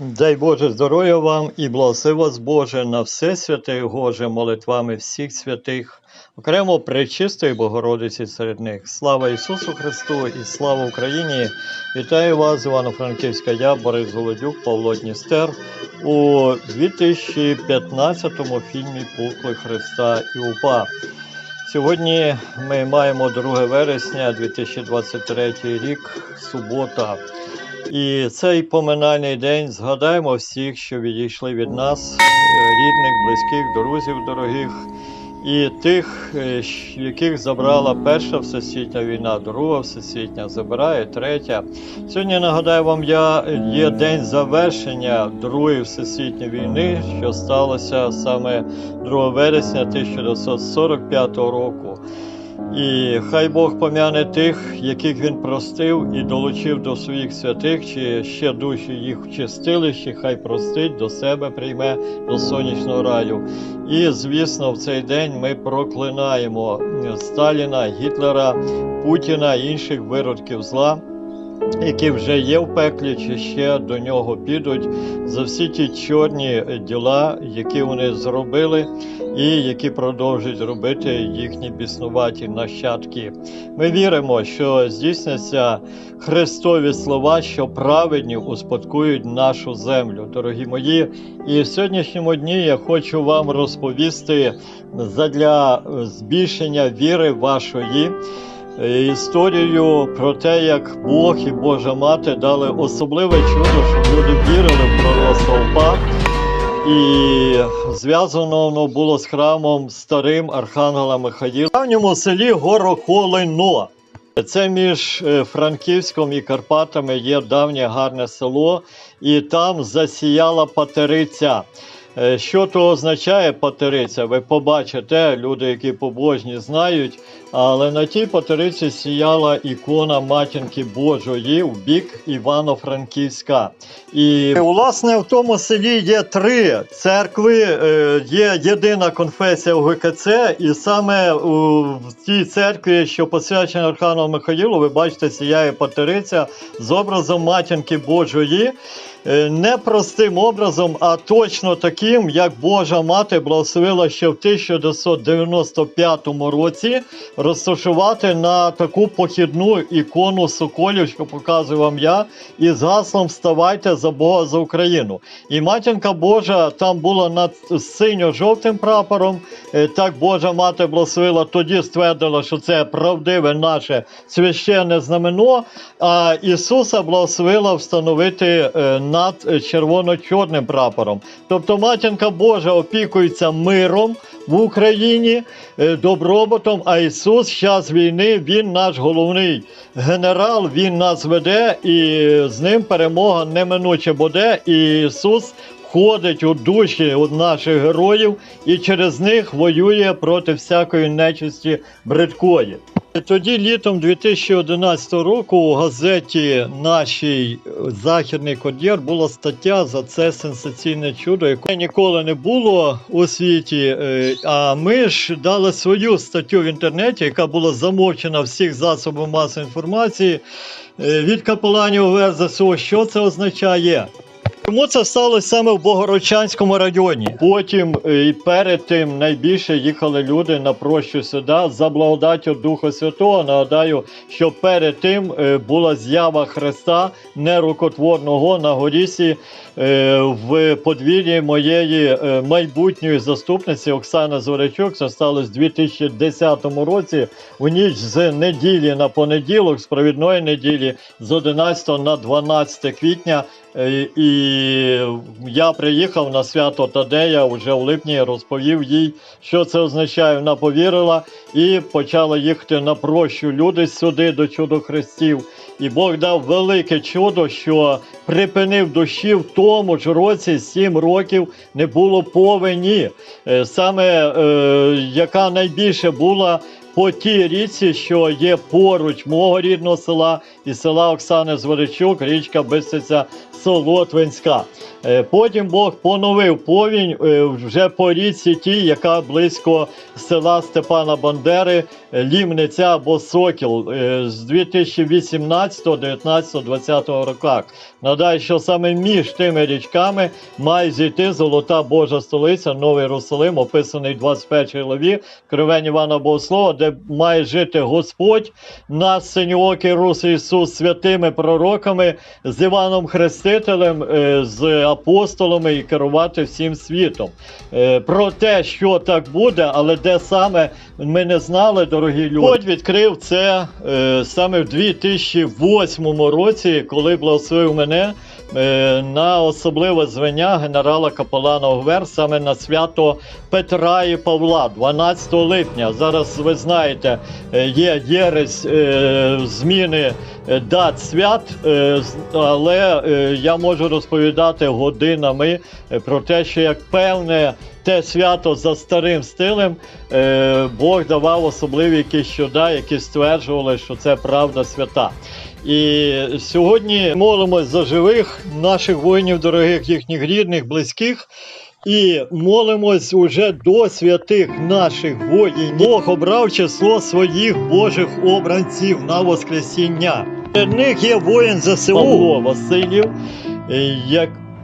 Дай Боже здоров'я вам і благослови вас Боже на все святе Боже молитвами всіх святих, окремо пречистої Богородиці серед них. Слава Ісусу Христу і слава Україні! Вітаю вас, Івано-Франківська, я, Борис Голодюк, Павло Дністер у 2015 фільмі Пукли Христа і УПА. Сьогодні ми маємо 2 вересня 2023 рік, субота. І цей поминальний день згадаємо всіх, що відійшли від нас, е, рідних, близьких, друзів дорогих, і тих, е, яких забрала перша всесвітня війна, друга всесвітня, забирає третя. Сьогодні нагадаю вам, я є день завершення Другої всесвітньої війни, що сталося саме 2 вересня 1945 року. І хай Бог пом'яне тих, яких він простив і долучив до своїх святих, чи ще душі їх в чистилищі, хай простить, до себе прийме до сонячного раю. І, звісно, в цей день ми проклинаємо Сталіна, Гітлера, Путіна інших виродків зла. Які вже є в пеклі, чи ще до нього підуть за всі ті чорні діла, які вони зробили, і які продовжують робити їхні біснуваті нащадки. Ми віримо, що здійсняться Христові слова, що праведні успадкують нашу землю, дорогі мої. І в сьогоднішньому дні я хочу вам розповісти задля збільшення віри вашої. Історію про те, як Бог і Божа Мати дали особливе чудо, щоб люди вірили в пророка Стовпа. І зв'язано воно було з храмом старим Архангела Михаїла в давньому селі Горохолино. Це між е, Франківськом і Карпатами є давнє гарне село, і там засіяла патериця. Е, Що то означає патериця? Ви побачите, люди, які побожні, знають. Але на тій патериці сіяла ікона матінки Божої в бік Івано-Франківська. І власне в тому селі є три церкви, е, є єдина конфесія в ГКЦ, і саме в тій церкві, що посвячена Архангелу Михаїлу, ви бачите, сіяє патериця з образом матінки Божої. Е, Не простим образом, а точно таким, як Божа мати благословила ще в 1995 році розташувати на таку похідну ікону соколів, що показую вам я, із гаслом Вставайте за Бога за Україну. І матінка Божа там була над синьо-жовтим прапором. Е, Так Божа мати благословила, тоді ствердила, що це правдиве наше священне знамено. А Ісуса благословила встановити е, над е, червоно-чорним прапором. Тобто матінка Божа опікується миром в Україні, е, добробутом, а Ісус час війни Він наш головний генерал, Він нас веде, і з ним перемога неминуче буде. І Ісус входить у душі наших героїв і через них воює проти всякої нечисті бридкої. Тоді літом 2011 року у газеті нашій Західний Кодєр була стаття за це сенсаційне чудо, якого ніколи не було у світі. Е, А ми ж дали свою статтю в інтернеті, яка була замовчена всіх засобів масової інформації е, від капеланів ВРЗСО. Що це означає? Чому це сталося саме в Богородчанському районі? Потім е, і перед тим найбільше їхали люди на прощу сюди за благодаттю Духа Святого. Нагадаю, що перед тим е, була з'ява Христа нерукотворного на горісі е, в подвір'ї моєї майбутньої заступниці Оксани Зорячук. Це сталося в 2010 році. У ніч з неділі на понеділок, з провідної неділі, з 11 на 12 квітня. Е, І я приїхав на свято Тадея вже в липні, розповів їй, що це означає. Вона повірила і почала їхати на прощу люди сюди до чудо Христів. І Бог дав велике чудо, що припинив дощі в тому ж році, сім років не було повені. Е, Саме е, яка найбільше була по тій річці, що є поруч мого рідного села і села Оксани Зворичук, річка Бисиця Солотвинська. Е, Потім Бог поновив повінь е, вже по річці тій, яка близько села Степана Бандери, Лімниця або Сокіл е, з 2018, 19, 20 роках. Нагадаю, що саме між тими річками має зійти золота Божа столиця, Новий Єрусалим, описаний в 21 главі Кривень Івана Богослова, де має жити Господь, нас синьоокий Рус Ісус святими пророками, з Іваном Хрестителем, е, з апостолами і керувати всім світом. Е, Про те, що так буде, але де саме ми не знали, дорогі люди. Господь відкрив це е, саме в 2008 році, коли благословив мене е, на особливе звання генерала капелана ОГВЕР саме на свято Петра і Павла, 12 липня. Зараз ви знаєте, е, є єресь е, зміни е, дат свят, е, але я можу розповідати годинами про те, що як певне. Те свято за старим стилем е, Бог давав особливі якісь чуда, які стверджували, що це правда свята. І сьогодні молимось за живих наших воїнів, дорогих їхніх рідних, близьких. І молимось уже до святих наших воїнів. Бог обрав число своїх Божих обранців на Воскресіння. Серед них є воїн ЗСУ Павло Васильів, е,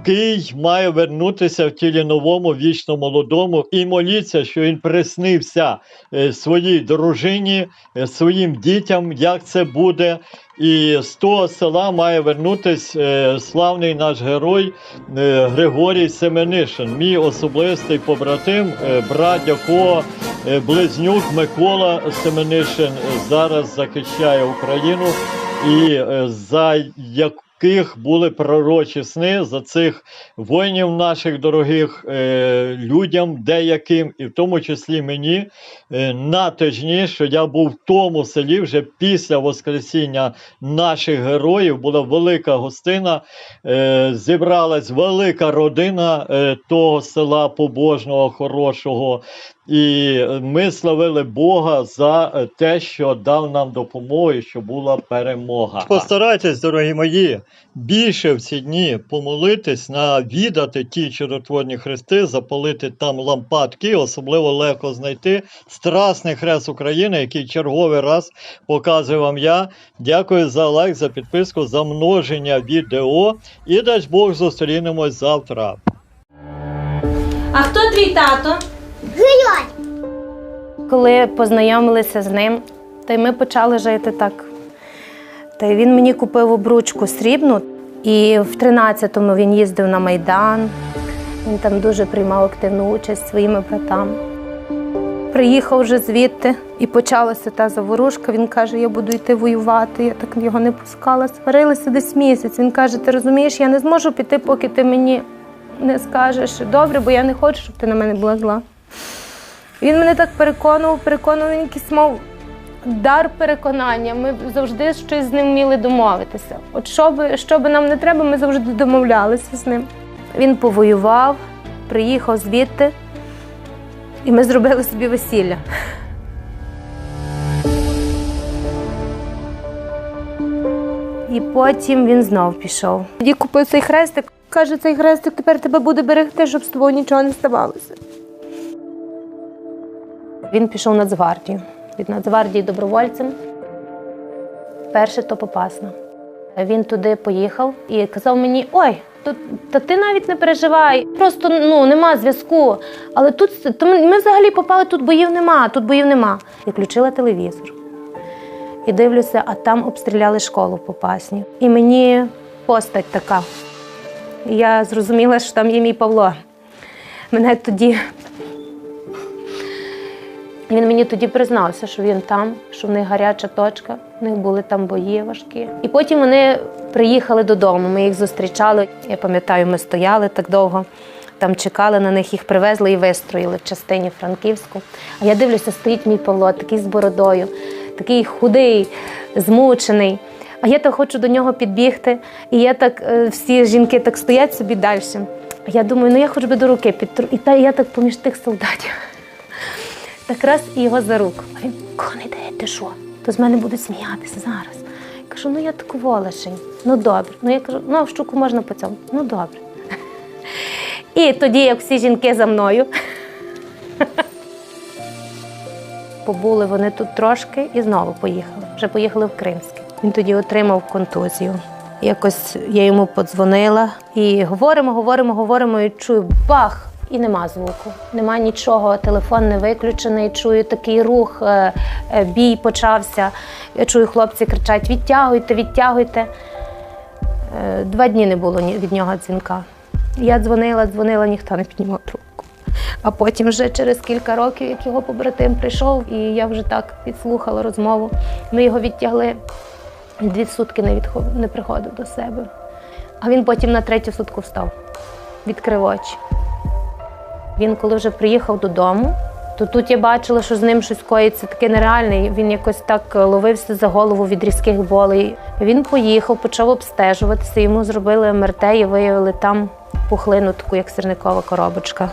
який має вернутися в тілі новому, вічно молодому, і моліться, що він приснився е, своїй дружині, е, своїм дітям, як це буде. І з того села має вернутись е, славний наш герой Григорій Семенишин, мій особистий побратим, брат якого близнюк Микола Семенишин зараз захищає Україну, і за яких були пророчі сни за цих воїнів наших дорогих е, людям, деяким, і в тому числі мені, е, на тижні, що я був в тому селі вже після Воскресіння наших героїв, була велика гостина, е, зібралась велика родина е, того села побожного, хорошого. І е, ми славили Бога за е, те, що дав нам допомогу, і що була перемога. Постарайтесь, дорогі мої, більше в ці дні помолитись, навідати ті чудотворні хрести, запалити там лампадки, особливо легко знайти страсний хрест України, який черговий раз показую вам я. Дякую за лайк, за підписку, за множення відео. І дасть Бог зустрінемось завтра. А хто твій тато? Коли познайомилися з ним, та й ми почали жити так. Та й він мені купив обручку срібну, і в 13-му він їздив на Майдан. Він там дуже приймав активну участь своїми братами. Приїхав вже звідти і почалася та заворушка. Він каже: Я буду йти воювати. Я так його не пускала. Сварилися десь місяць. Він каже: Ти розумієш, я не зможу піти, поки ти мені не скажеш добре, бо я не хочу, щоб ти на мене була зла. Він мене так переконував, переконував, він якийсь мав дар переконання. Ми завжди щось з ним вміли домовитися. От що би, що би нам не треба, ми завжди домовлялися з ним. Він повоював, приїхав звідти, і ми зробили собі весілля. І потім він знов пішов. Тоді купив цей хрестик. Каже, цей хрестик тепер тебе буде берегти, щоб з тобою нічого не ставалося. Він пішов в Нацгвардію. Від Нацгвардії добровольцем. Перше то попасна. Він туди поїхав і казав мені: ой, то, та ти навіть не переживай, просто ну нема зв'язку. Але тут то ми, взагалі попали, тут боїв нема, тут боїв нема. І включила телевізор. І дивлюся, а там обстріляли школу в Попасні. І мені постать така. І я зрозуміла, що там є мій Павло. Мене тоді він мені тоді признався, що він там, що в них гаряча точка, в них були там бої важкі. І потім вони приїхали додому. Ми їх зустрічали. Я пам'ятаю, ми стояли так довго, там чекали на них, їх привезли і вистроїли в частині Франківську. А я дивлюся, стоїть мій Павло, такий з бородою, такий худий, змучений. А я так хочу до нього підбігти, і я так, е, всі жінки так стоять собі далі. Я думаю, ну я хоч би до руки підтру. І та я так поміж тих солдатів. Так раз і його за руку. А він кого не йде, ти що? То з мене будуть сміятися зараз. Я кажу, ну я таку волошень. Ну добре. Ну я кажу, ну а в щуку можна по цьому. Ну добре. І тоді, як всі жінки за мною, побули вони тут трошки і знову поїхали. Вже поїхали в Кримське. Він тоді отримав контузію. Якось я йому подзвонила і говоримо, говоримо, говоримо, і чую бах! І нема звуку, нема нічого. Телефон не виключений. Чую такий рух, е, е, бій почався. Я чую, хлопці кричать: відтягуйте, відтягуйте. Е, Два дні не було від нього дзвінка. Я дзвонила, дзвонила, ніхто не піднімав трубку. А потім вже через кілька років, як його побратим прийшов, і я вже так підслухала розмову. Ми його відтягли. Дві сутки не, відхо- не приходив до себе. А він потім на третю сутку встав, відкрив очі. Він, коли вже приїхав додому, то тут я бачила, що з ним щось коїться таке нереальне. Він якось так е, ловився за голову від різких болей. Він поїхав, почав обстежуватися. Йому зробили МРТ і виявили там пухлину, таку як сирникова коробочка.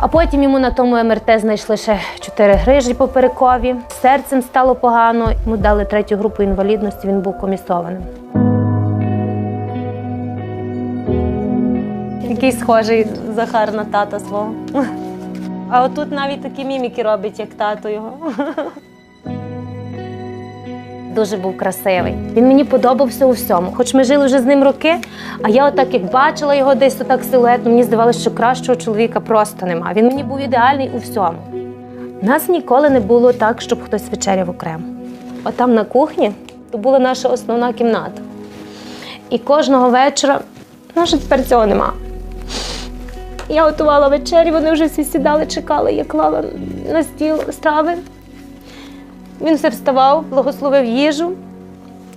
А потім йому на тому МРТ знайшли ще чотири грижі поперекові. Серцем стало погано. Йому дали третю групу інвалідності, він був комісованим. Який схожий Захар на тата свого. А отут навіть такі міміки робить, як тато його. Дуже був красивий. Він мені подобався у всьому. Хоч ми жили вже з ним роки, а я отак як бачила його десь отак силуетно, мені здавалося, що кращого чоловіка просто нема. Він мені був ідеальний у всьому. Нас ніколи не було так, щоб хтось вечеряв окремо. Отам на кухні то була наша основна кімната. І кожного вечора, ну вже тепер цього нема. Я готувала вечерю, вони вже всі сідали, чекали, я клала на стіл страви. Він все вставав, благословив їжу.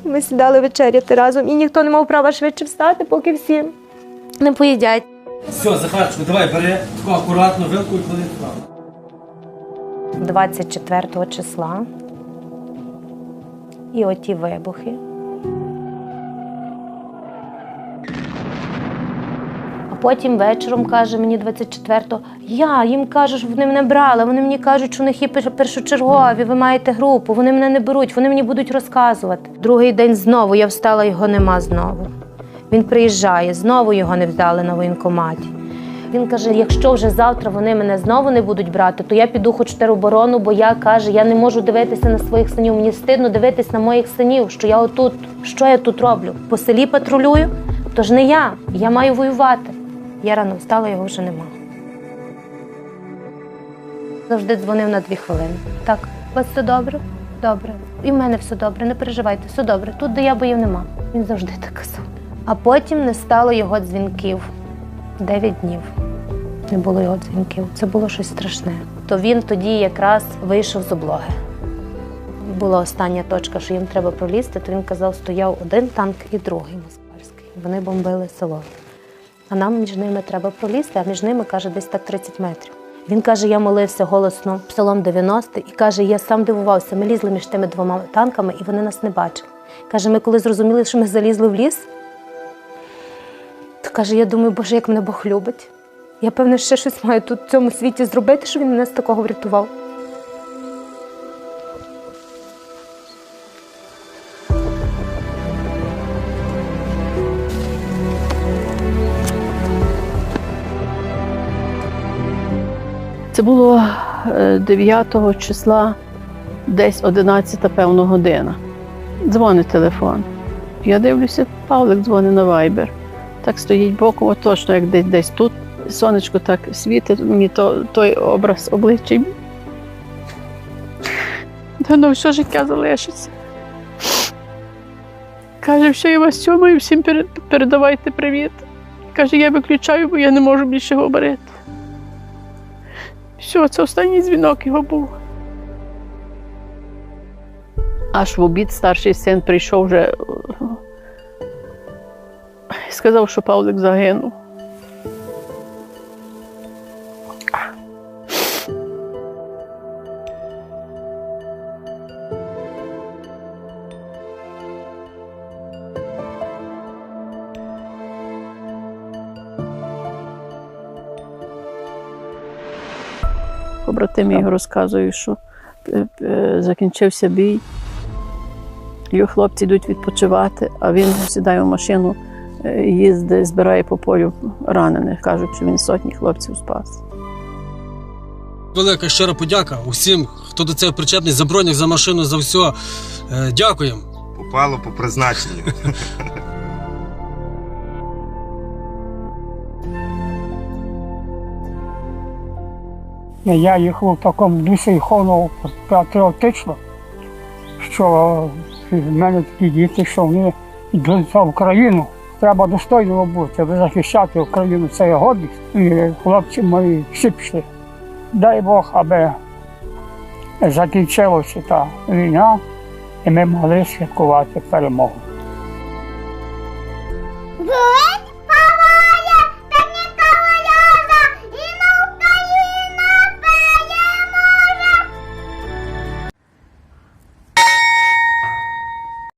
Ми сідали вечеряти разом, і ніхто не мав права швидше встати, поки всі не поїдять. Все, Захарчику, давай, бери таку акуратно вилку і клади туди. 24 числа. І оті вибухи. Потім вечором каже мені 24-го, я їм кажу, що вони мене брали. Вони мені кажуть, що у них є першочергові, ви маєте групу, вони мене не беруть, вони мені будуть розказувати. Другий день знову я встала, його нема знову. Він приїжджає, знову його не взяли на воєнкоматі. Він каже: якщо вже завтра вони мене знову не будуть брати, то я піду хоч тероборону, бо я каже, я не можу дивитися на своїх синів. Мені стидно дивитись на моїх синів, що я отут, що я тут роблю? По селі патрулюю, то ж не я, я маю воювати. Я рано встала, його вже нема. Завжди дзвонив на дві хвилини. Так, у вас все добре? Добре. І в мене все добре, не переживайте, все добре. Тут, де я боїв, нема. Він завжди так казав. А потім не стало його дзвінків. Дев'ять днів не було його дзвінків. Це було щось страшне. То він тоді якраз вийшов з облоги. Була остання точка, що їм треба пролізти, то він казав, стояв один танк і другий москальський. Вони бомбили село. А нам між ними треба пролізти, а між ними, каже, десь так 30 метрів. Він каже, я молився голосно псалом 90 і каже, я сам дивувався. Ми лізли між тими двома танками, і вони нас не бачили. Каже, ми коли зрозуміли, що ми залізли в ліс, то каже, я думаю, Боже, як мене Бог любить. Я певне ще щось маю тут в цьому світі зробити, щоб він з такого врятував. Це було е, 9 числа, десь 11, певно, година. Дзвонить телефон. Я дивлюся, Павлик дзвонить на Viber. Так стоїть боком, точно як десь десь тут. Сонечко так світить, мені то, той образ обличчя. Та ну все життя залишиться. Каже, що я вас цьому і всім передавайте привіт. Каже, я виключаю, бо я не можу більше говорити. Все, це останній дзвінок його був. Аж в обід старший син прийшов вже. е, Сказав, що Павлик загинув. Побратими його розказують, що е, е, закінчився бій. Його хлопці йдуть відпочивати, а він сідає в машину, е, їздить, збирає по полю ранених. Кажуть, що він сотні хлопців спас. Велика щира подяка усім, хто до цього причетний, за бронях, за машину, за все. Дякуємо. Попало по призначенню. Я їхав в такому дусі хону патріотично, що в мене такі діти, що вони йдуть за Україну. Треба достойно бути, захищати Україну, це є гордість. І хлопці мої всі пішли. Дай Бог, аби закінчилася та війна, і ми могли святкувати перемогу.